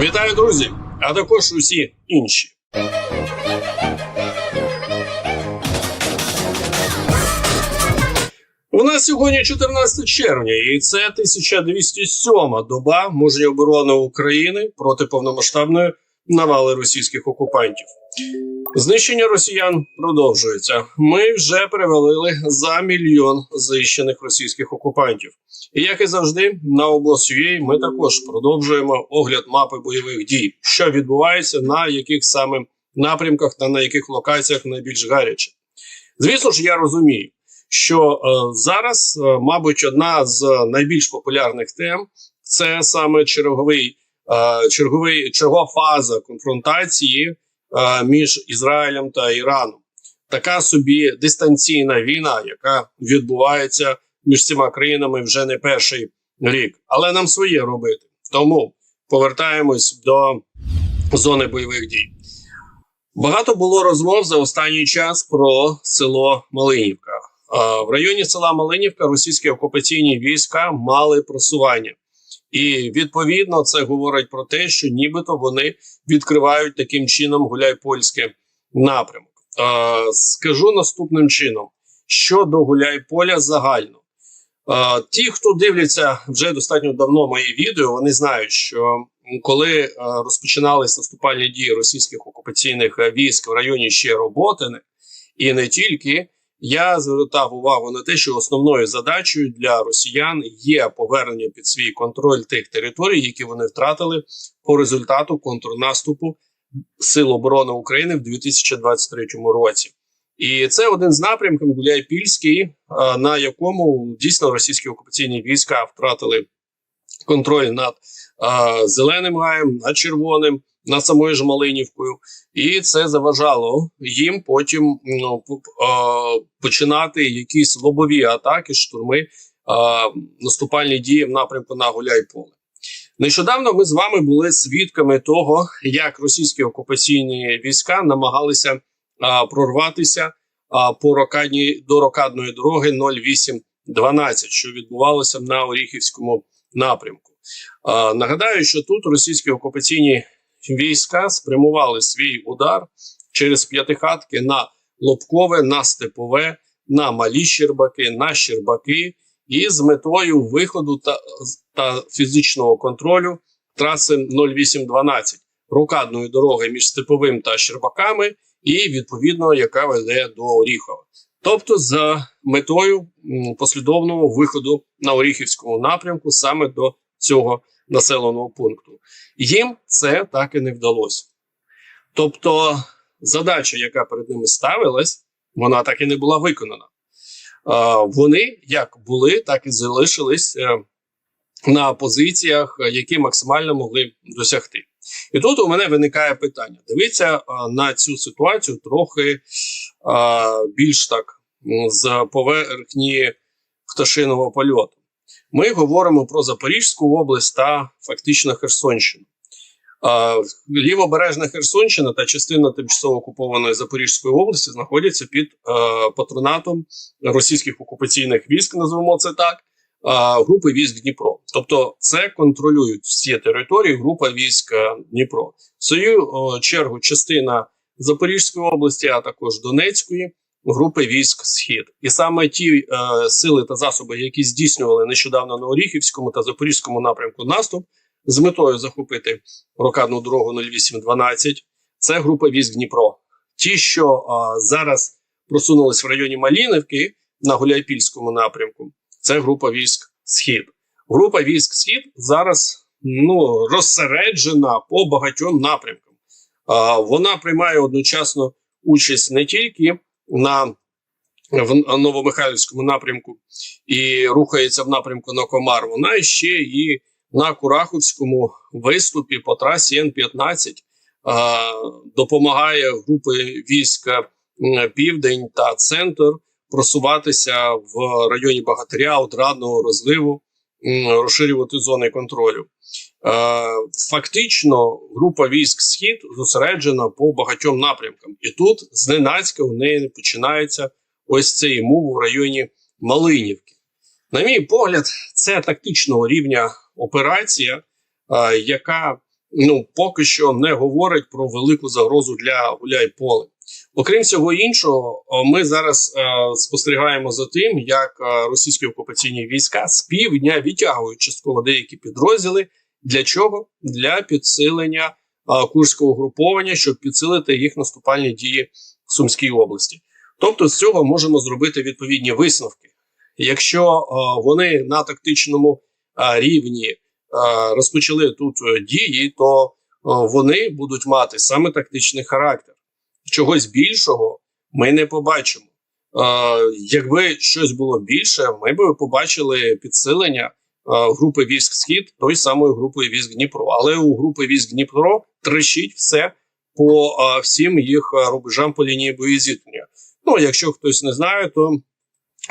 Вітаю, друзі! А також усі інші. У нас сьогодні 14 червня, і це 1207 доба мужньої оборони України проти повномасштабної навали російських окупантів. Знищення росіян продовжується. Ми вже перевалили за мільйон знищених російських окупантів. І як і завжди, на обоз.ua ми також продовжуємо огляд мапи бойових дій, що відбувається на яких саме напрямках та на яких локаціях найбільш гаряче. Звісно ж, я розумію, що е, зараз, е, мабуть, одна з найбільш популярних тем це саме черговий, черговий чергова фаза конфронтації е, між Ізраїлем та Іраном. Така собі дистанційна війна, яка відбувається між цими країнами вже не перший рік, але нам своє робити. Тому повертаємось до зони бойових дій. Багато було розмов за останній час про село Малинівка. В районі села Малинівка російські окупаційні війська мали просування, і відповідно це говорить про те, що нібито вони відкривають таким чином гуляйпольське напрямок. А, Скажу наступним чином: щодо Гуляйполя загально. А, Ті, хто дивляться вже достатньо давно мої відео, вони знають, що коли е, розпочинались наступальні дії російських окупаційних е, військ в районі ще Роботини, і не тільки, я звертав увагу на те, що основною задачею для росіян є повернення під свій контроль тих територій, які вони втратили по результату контрнаступу Сил оборони України в 2023 році. І це один з напрямків Гуляйпільський, на якому дійсно російські окупаційні війська втратили контроль над зеленим гаєм, над червоним, над самою ж Малинівкою, і це заважало їм потім ну, починати якісь лобові атаки, штурми, наступальні дії в напрямку на Гуляйполе. Нещодавно ми з вами були свідками того, як російські окупаційні війська намагалися прорватися а, по рокадній до рокадної дороги 0812, що відбувалося на Оріхівському напрямку. Нагадаю, що тут російські окупаційні війська спрямували свій удар через п'ятихатки на Лобкове, на Степове, на Малі Щербаки, на Щербаки і з метою виходу та, та фізичного контролю траси 0812 рокадної дороги між Степовим та Щербаками, і відповідно, яка веде до Оріхова. Тобто, з метою послідовного виходу на Оріхівському напрямку саме до цього населеного пункту. Їм це так і не вдалося. Тобто, задача, яка перед ними ставилась, вона так і не була виконана. Вони як були, так і залишились е, на позиціях, які максимально могли досягти. І тут у мене виникає питання: дивіться на цю ситуацію трохи більш так з поверхні пташиного польоту. Ми говоримо про Запорізьку область та фактично Херсонщину. Лівобережна Херсонщина та частина тимчасово окупованої Запорізької області знаходяться під патронатом російських окупаційних військ, назвемо це так, групи військ Дніпро. Тобто, це контролюють всі території група військ Дніпро. В свою чергу, частина Запорізької області, а також Донецької групи військ Схід, і саме ті е, сили та засоби, які здійснювали нещодавно на Оріхівському та Запорізькому напрямку наступ, з метою захопити рокадну дорогу 0812, це група військ Дніпро. Ті, що е, зараз просунулись в районі Малінівки на Гуляйпільському напрямку, це група військ Схід. Група військ Схід зараз ну розсереджена по багатьом напрямкам. Е, вона приймає одночасно участь не тільки на в Новомихайлівському напрямку і рухається в напрямку на Комар. Вона ще і на Кураховському виступі по трасі Н-15 допомагає групи війська Південь та Центр просуватися в районі Багатиря, одрадного розливу, розширювати зони контролю. Фактично, група військ Схід зосереджена по багатьом напрямкам, і тут зненацька у неї починається ось цей мув у районі Малинівки. На мій погляд, це тактичного рівня операція, яка ну поки що не говорить про велику загрозу для Гуляйполе. Окрім всього іншого, ми зараз е, спостерігаємо за тим, як е, російські окупаційні війська з півдня відтягують частково деякі підрозділи. Для чого? Для підсилення е, курського угруповання, щоб підсилити їх наступальні дії в Сумській області. Тобто, з цього можемо зробити відповідні висновки. Якщо е, вони на тактичному е, рівні е, розпочали тут е, дії, то е, вони будуть мати саме тактичний характер чогось більшого ми не побачимо. Е, Якби щось було більше, ми б побачили підсилення групи військ Схід той самої групи військ Дніпро. Але у групи військ Дніпро трещить все по е, всім їх рубежам по лінії боєзіткнення. Ну, якщо хтось не знає, то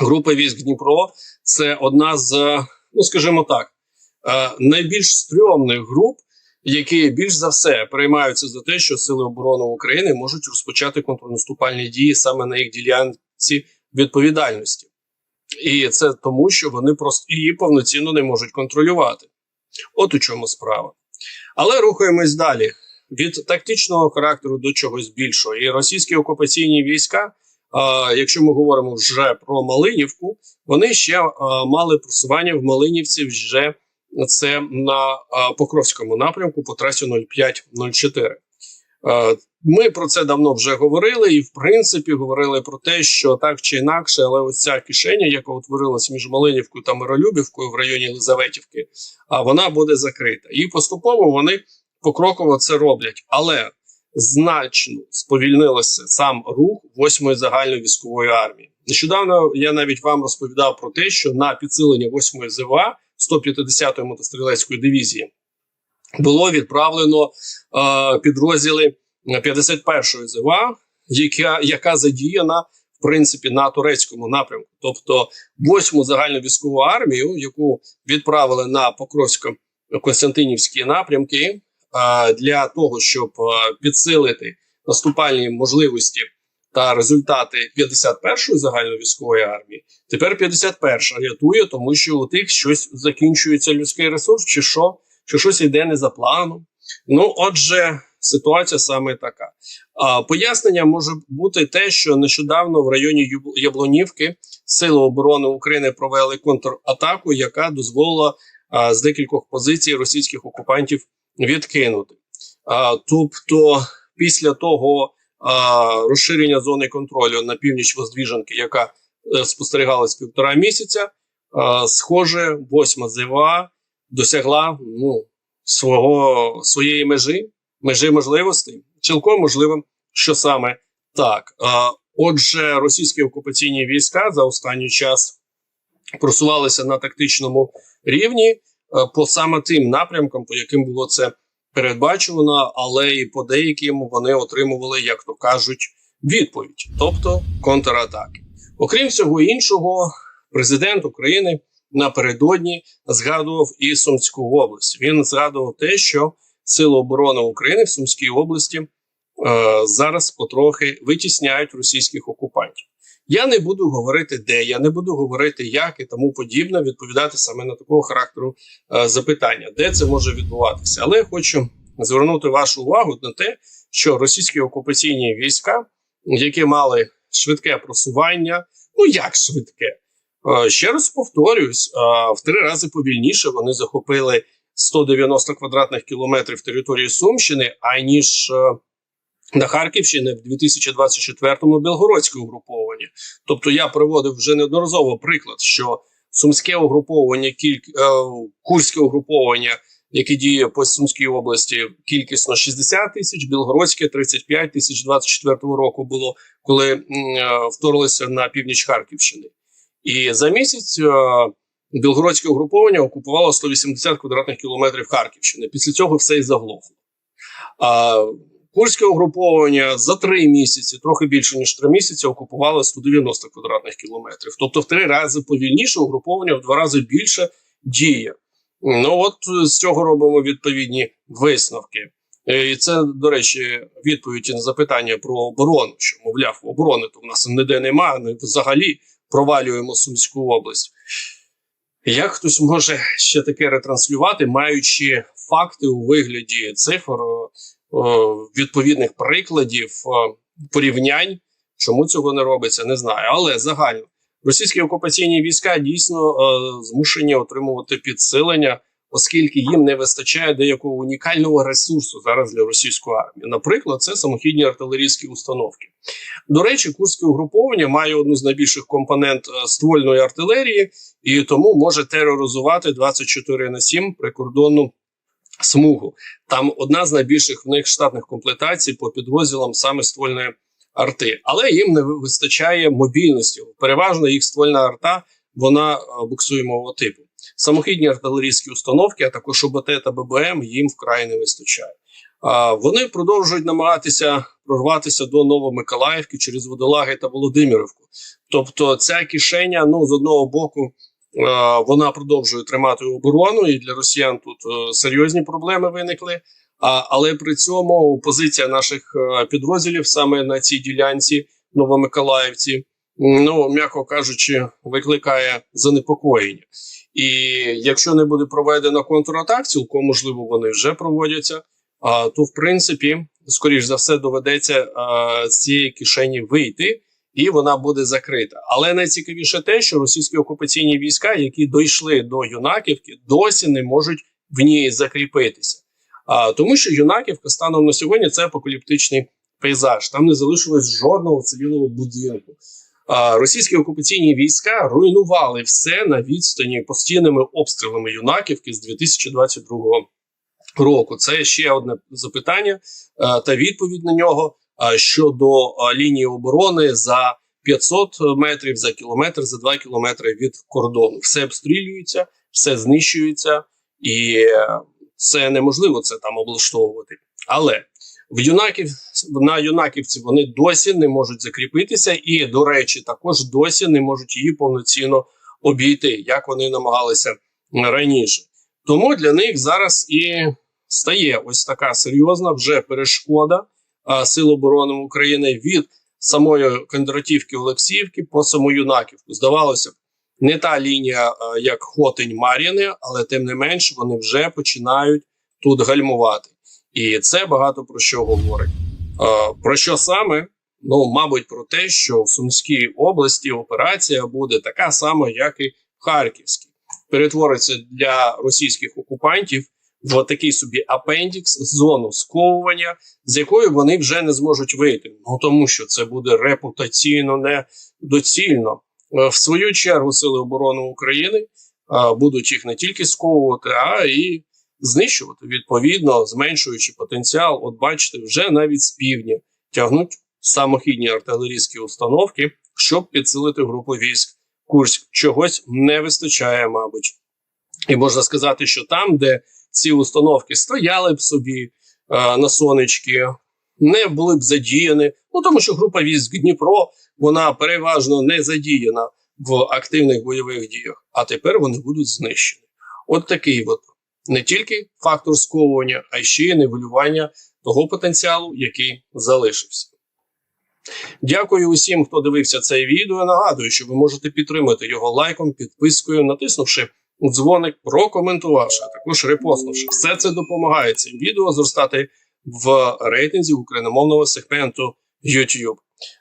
група військ Дніпро це одна з, ну скажімо так, е, найбільш стрьомних груп які більш за все переймаються за те, що сили оборони України можуть розпочати контрнаступальні дії саме на їх ділянці відповідальності, і це тому, що вони просто її повноцінно не можуть контролювати. От у чому справа. Але рухаємось далі від тактичного характеру до чогось більшого. І російські окупаційні війська, а, якщо ми говоримо вже про Малинівку, вони ще а, мали просування в Малинівці вже це на Покровському напрямку по трасі 0504. Ми про це давно вже говорили, і в принципі говорили про те, що так чи інакше, але ось ця кишеня, яка утворилася між Малинівкою та Миролюбівкою в районі Єлизаветівки, а вона буде закрита. І поступово вони покроково це роблять. Але значно сповільнилося сам рух 8-ї загальної військової армії. Нещодавно я навіть вам розповідав про те, що на підсилення 8-ї ЗВА 150-ї мотострілецької дивізії було відправлено е, підрозділи 51-ї ЗВА, яка яка задіяна в принципі на турецькому напрямку, тобто 8-му загальну військову армію, яку відправили на Покровсько-Константинівські напрямки, е, для того, щоб підсилити наступальні можливості та результати 51-ї загальновійськової армії, тепер 51-ша рятує, тому що у тих щось закінчується людський ресурс, чи що, чи щось йде не за планом. Ну, отже, ситуація саме така. А, Пояснення може бути те, що нещодавно в районі Яблонівки Сили оборони України провели контратаку, яка дозволила а, з декількох позицій російських окупантів відкинути. А, Тобто, після того розширення зони контролю на північ Воздвіженки, яка е, спостерігалась півтора місяця. Схоже, восьма ЗВА досягла ну, свого своєї межі, межі можливостей. Цілком можливо, що саме так. Отже, російські окупаційні війська за останній час просувалися на тактичному рівні е, по саме тим напрямкам, по яким було це передбачувана, але і по деяким вони отримували, як то кажуть, відповідь, тобто контратаки. Окрім всього іншого, президент України напередодні згадував і Сумську область. Він згадував те, що Сили оборони України в Сумській області е, зараз потрохи витісняють російських окупантів. Я не буду говорити, де я не буду говорити, як і тому подібне, відповідати саме на такого характеру е, запитання, де це може відбуватися. Але хочу звернути вашу увагу на те, що російські окупаційні війська, які мали швидке просування, ну як швидке, е, ще раз повторюсь, е, в три рази повільніше вони захопили 190 квадратних кілометрів території Сумщини, аніж е, на Харківщині в 2024-му Білгородське угруповання. Тобто я приводив вже неодноразово приклад, що сумське угруповання, кіль... Е, курське угруповання, яке діє по Сумській області, кількісно 60 тисяч, Білгородське 35 тисяч 24 року було, коли е, вторглися на північ Харківщини. І за місяць е, Білгородське угруповання окупувало 180 квадратних кілометрів Харківщини. Після цього все і заглохло. А Курське угруповання за три місяці, трохи більше ніж три місяці, окупувало 190 квадратних кілометрів. Тобто в три рази повільніше угруповання в два рази більше діє. Ну от з цього робимо відповідні висновки. Е, і це, до речі, відповідь на запитання про оборону. Що мовляв, оборони то в нас ніде немає, ми взагалі провалюємо Сумську область. Як хтось може ще таке ретранслювати, маючи факти у вигляді цифр, відповідних прикладів, порівнянь, чому цього не робиться, не знаю. Але загально російські окупаційні війська дійсно змушені отримувати підсилення оскільки їм не вистачає деякого унікального ресурсу зараз для російської армії. Наприклад, це самохідні артилерійські установки. До речі, курське угруповання має одну з найбільших компонент е, ствольної артилерії і тому може тероризувати 24 на 7 прикордонну смугу. Там одна з найбільших в них штатних комплектацій по підрозділам саме ствольної арти, але їм не вистачає мобільності. Переважно їх ствольна арта вона е, буксуємого типу. Самохідні артилерійські установки, а також ОБТ та ББМ їм вкрай не вистачає. Вони продовжують намагатися прорватися до Новомиколаївки через Водолаги та Володимирівку. Тобто, ця кишеня, ну з одного боку, вона продовжує тримати оборону, і для росіян тут е, серйозні проблеми виникли. Але при цьому позиція наших е, підрозділів саме на цій ділянці Новомиколаївці, ну м'яко кажучи, викликає занепокоєння. І якщо не буде проведено контратак, цілком можливо вони вже проводяться. А то, в принципі, скоріш за все, доведеться з цієї кишені вийти, і вона буде закрита. Але найцікавіше те, що російські окупаційні війська, які дійшли до юнаківки, досі не можуть в ній закріпитися. А тому, що юнаківка станом на сьогодні це апокаліптичний пейзаж. Там не залишилось жодного цивільного будинку російські окупаційні війська руйнували все на відстані постійними обстрілами юнаківки з 2022 року. Це ще одне запитання е, та відповідь на нього щодо лінії оборони за 500 метрів за кілометр, за 2 кілометри від кордону. Все обстрілюється, все знищується, і це неможливо це там облаштовувати. Але в юнаків на юнаківці вони досі не можуть закріпитися, і, до речі, також досі не можуть її повноцінно обійти, як вони намагалися раніше. Тому для них зараз і стає ось така серйозна вже перешкода а, Сил оборони України від самої Кондратівки Олексіївки по саму юнаківку. Здавалося б, не та лінія, а, як Хотень Мар'їни, але тим не менш вони вже починають тут гальмувати. І це багато про що говорить. Про що саме? Ну, мабуть, про те, що в Сумській області операція буде така сама, як і в Харківській. Перетвориться для російських окупантів в такий собі апендікс, зону сковування, з якої вони вже не зможуть вийти. Ну тому що це буде репутаційно недоцільно. Е, в свою чергу Сили оборони України будуть їх не тільки сковувати, а і знищувати відповідно, зменшуючи потенціал. От бачите, вже навіть з півдня тягнуть самохідні артилерійські установки, щоб підсилити групу військ. Курськ чогось не вистачає, мабуть, і можна сказати, що там, де ці установки стояли б собі е, на сонечки, не були б задіяні. Ну тому що група військ Дніпро вона переважно не задіяна в активних бойових діях, а тепер вони будуть знищені. От такий от не тільки фактор сковування, а ще й нивелювання того потенціалу, який залишився. Дякую усім, хто дивився це відео. Нагадую, що ви можете підтримати його лайком, підпискою, натиснувши дзвоник, прокоментувавши, а також репостнувши. Все це допомагає цим відео зростати в рейтинзі україномовного сегменту YouTube.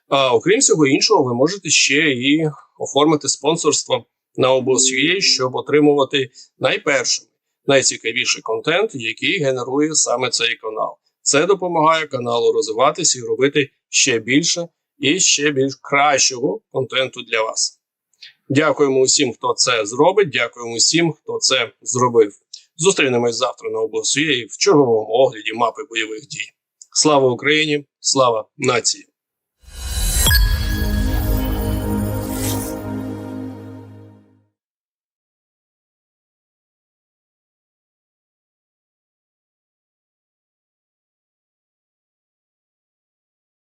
А окрім всього іншого, ви можете ще і оформити спонсорство на обосює, щоб отримувати найпершими найцікавіший контент, який генерує саме цей канал. Це допомагає каналу розвиватися і робити ще більше і ще більш кращого контенту для вас. Дякуємо усім, хто це зробить. Дякуємо усім, хто це зробив. Зустрінемось завтра на обласі в черговому огляді мапи бойових дій. Слава Україні! Слава нації!